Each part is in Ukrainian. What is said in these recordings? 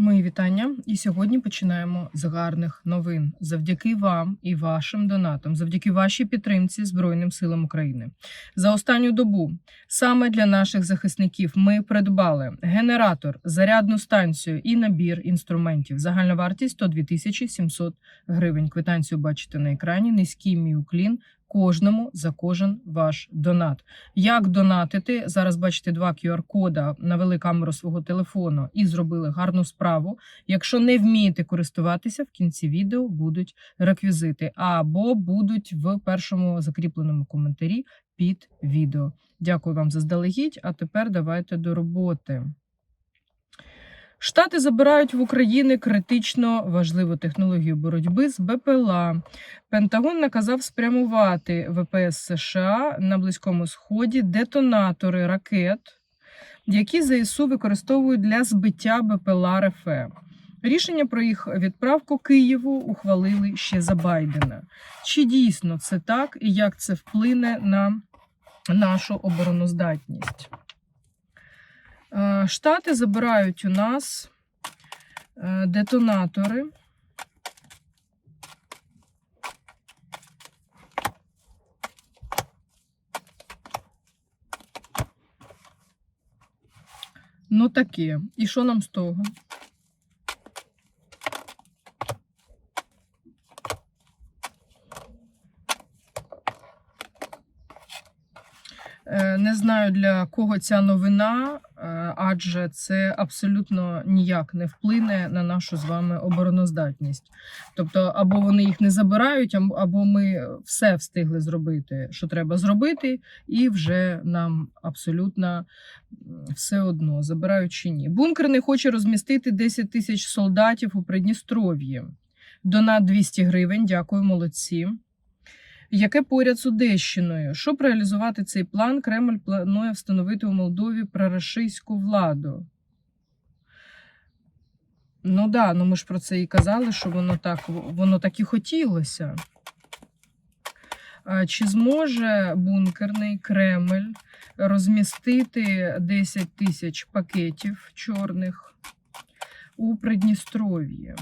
Мої вітання. І сьогодні починаємо з гарних новин. Завдяки вам і вашим донатам, завдяки вашій підтримці Збройним силам України. За останню добу саме для наших захисників ми придбали генератор, зарядну станцію і набір інструментів. Загальна вартість 102 тисячі 700 гривень. Квитанцію бачите на екрані. Низький мій уклін кожному за кожен ваш донат. Як донатити? Зараз бачите два QR-кода, навели камеру свого телефону і зробили гарну справу. Якщо не вмієте користуватися, в кінці відео будуть реквізити або будуть в першому закріпленому коментарі під відео. Дякую вам заздалегідь. А тепер давайте до роботи. Штати забирають в України критично важливу технологію боротьби з БПЛА. Пентагон наказав спрямувати ВПС США на Близькому Сході детонатори ракет, які ЗСУ використовують для збиття БПЛА РФ. Рішення про їх відправку Києву ухвалили ще за Байдена. Чи дійсно це так і як це вплине на нашу обороноздатність? Е, Штати забирають у нас е, детонатори. Ну таке. І що нам з того? Е, Не знаю для кого ця новина, адже це абсолютно ніяк не вплине на нашу з вами обороноздатність. Тобто, або вони їх не забирають, або- або ми все встигли зробити, що треба зробити, і вже нам абсолютно все одно забирають чи ні. Бункер не хоче розмістити 10 тисяч солдатів у Придністров'ї. Донат 200 гривень. Дякую, молодці яке поряд з Одещиною. Щоб реалізувати цей план, Кремль планує встановити у Молдові прорашистську владу. Ну да, ну ми ж про це і казали, що воно так, воно так і хотілося. Чи зможе бункерний Кремль розмістити 10 тисяч пакетів чорних у Придністров'ї?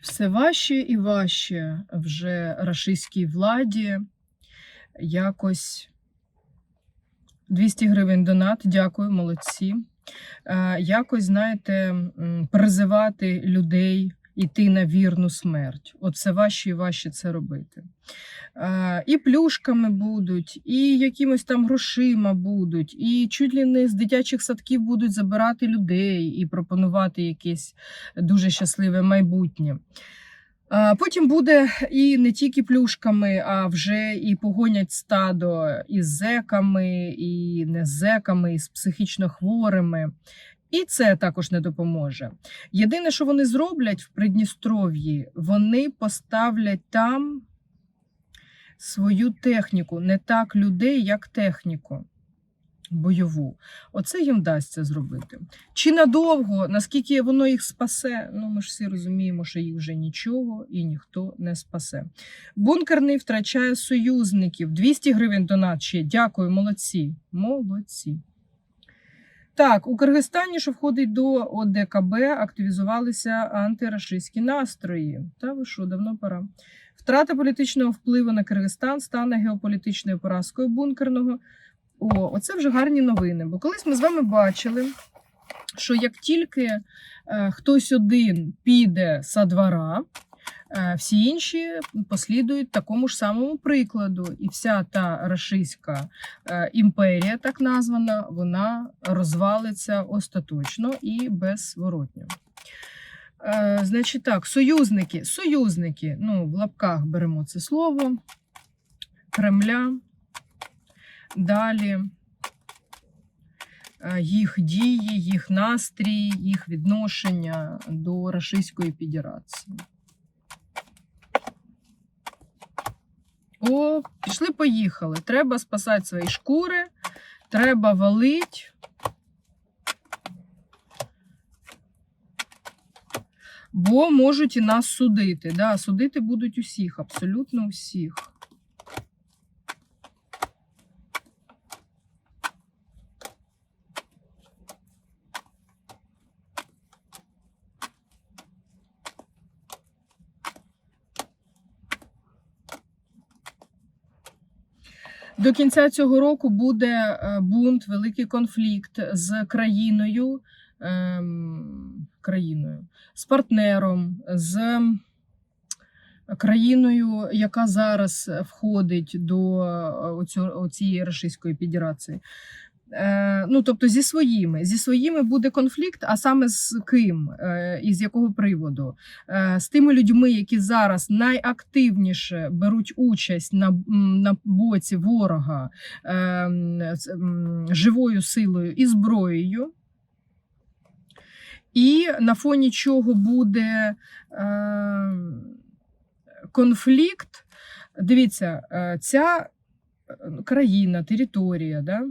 Все важче і важче вже рашистській владі якось 200 гривень донат, дякую, молодці. Е, Якось, знаєте, призивати людей іти на вірну смерть. От все важче і важче це робити. І плюшками будуть, і якимось там грошима будуть, і чуть ли не з дитячих садків будуть забирати людей і пропонувати якесь дуже щасливе майбутнє. Потім буде і не тільки плюшками, а вже і погонять стадо із зеками, і не з зеками, і з психічно хворими. І це також не допоможе. Єдине, що вони зроблять в Придністров'ї, вони поставлять там свою техніку, не так людей, як техніку бойову. Оце їм вдасться зробити. Чи надовго, наскільки воно їх спасе? Ну, ми ж всі розуміємо, що їх вже нічого і ніхто не спасе. Бункерний втрачає союзників. 200 гривень донат ще. Дякую, молодці. Молодці. Так, у Киргизстані, що входить до ОДКБ, активізувалися антирашистські настрої. Та ви що, давно пора. Втрата політичного впливу на Киргизстан стане геополітичною поразкою бункерного. О, оце вже гарні новини. Бо колись ми з вами бачили, що як тільки е, хтось один піде са двора, всі інші послідують такому ж самому прикладу. І вся та рашистська е, імперія, так названа, вона розвалиться остаточно і беззворотньо. Е, значить так, союзники, союзники, ну, в лапках беремо це слово Кремля. Далі е, їх дії, їх настрій, їх відношення до Російської Федерації. О, пішли, поїхали. Треба спасати свої шкури, треба валить. Бо можуть і нас судити. Да, Судити будуть усіх, абсолютно усіх. До кінця цього року буде е, бунт, великий конфлікт з країною, ем, країною, з партнером, з країною, яка зараз входить до е, цієї Російської Федерації. Е, ну, тобто зі своїми. Зі своїми буде конфлікт, а саме з ким е, і з якого приводу? Е, з тими людьми, які зараз найактивніше беруть участь на, на боці ворога живою силою і зброєю. І на фоні чого буде конфлікт. Дивіться, ця країна, територія, да,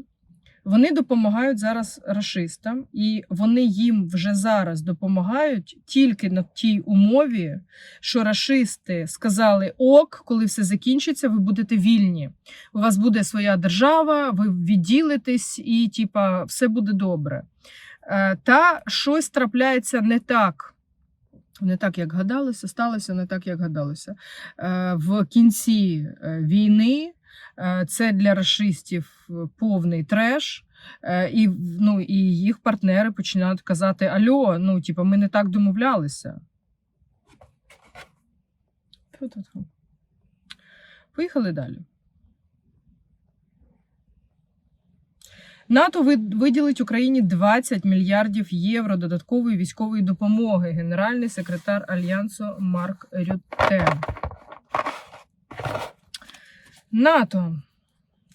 вони допомагають зараз рашистам, і вони їм вже зараз допомагають тільки на тій умові, що рашисти сказали: ок, коли все закінчиться, ви будете вільні. У вас буде своя держава, ви відділитесь, і типа все буде добре. Е, Та щось трапляється не так. Не так, як гадалося, сталося не так, як гадалося. Е, В кінці е, війни це для расистів повний треш. Е, І, ну, і їх партнери починають казати: Альо, ну, типу, ми не так домовлялися. Поїхали далі. НАТО виділить Україні 20 мільярдів євро додаткової військової допомоги. Генеральний секретар Альянсу Марк Рютте. НАТО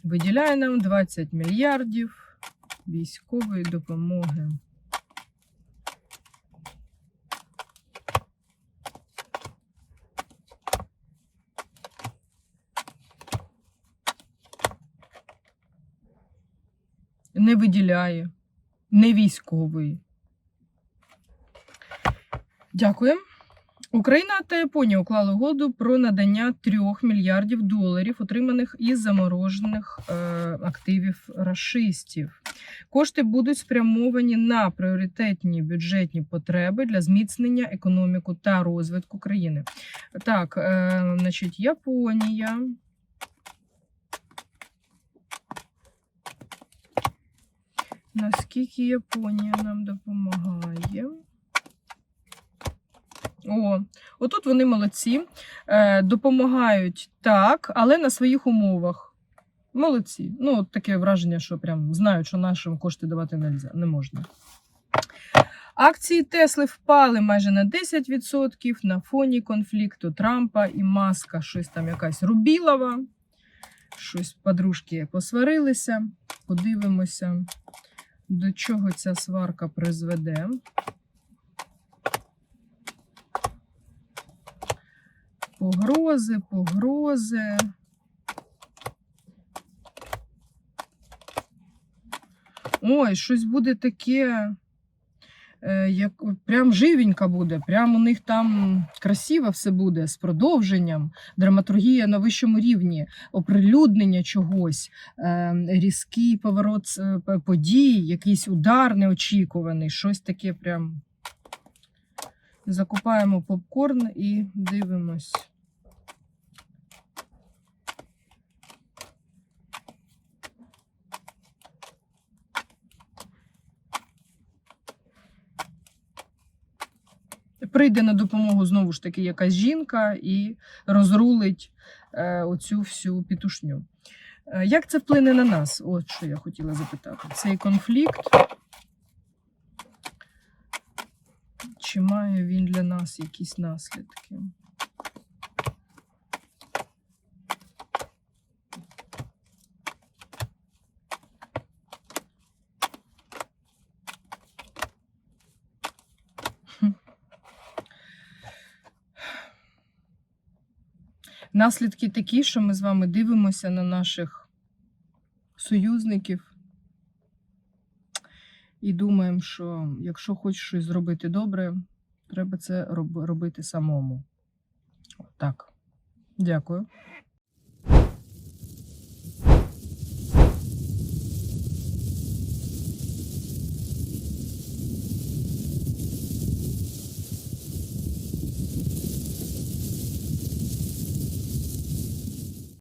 виділяє нам 20 мільярдів військової допомоги. Не виділяє, не військової. Дякую. Україна та Японія уклали угоду про надання 3 мільярдів доларів, отриманих із заморожених е, активів рашистів. Кошти будуть спрямовані на пріоритетні бюджетні потреби для зміцнення економіки та розвитку країни. Так, е, значить, Японія. Наскільки Японія нам допомагає? О, отут вони молодці. Е, допомагають так, але на своїх умовах. Молодці. Ну, от таке враження, що прям знають, що нашим кошти давати нельзя, не можна. Акції Тесли впали майже на 10% на фоні конфлікту Трампа і Маска. Щось там якась Рубілова. Щось подружки посварилися. Подивимося, до чого ця сварка призведе. Погрози, погрози. Ой, щось буде таке, е, як прям живенька буде. Прям у них там красиво все буде з продовженням, драматургія на вищому рівні, оприлюднення чогось, е, різкий поворот е, подій, якийсь удар неочікуваний, щось таке прям. Закупаємо попкорн і дивимось. Прийде на допомогу знову ж таки якась жінка і розрулить е, оцю всю пітушню. Е, як це вплине на нас? От що я хотіла запитати. Цей конфлікт. Чи має він для нас якісь наслідки? Наслідки такі, що ми з вами дивимося на наших союзників і думаємо, що якщо хочеш щось зробити добре, Треба це робити самому. Так. Дякую.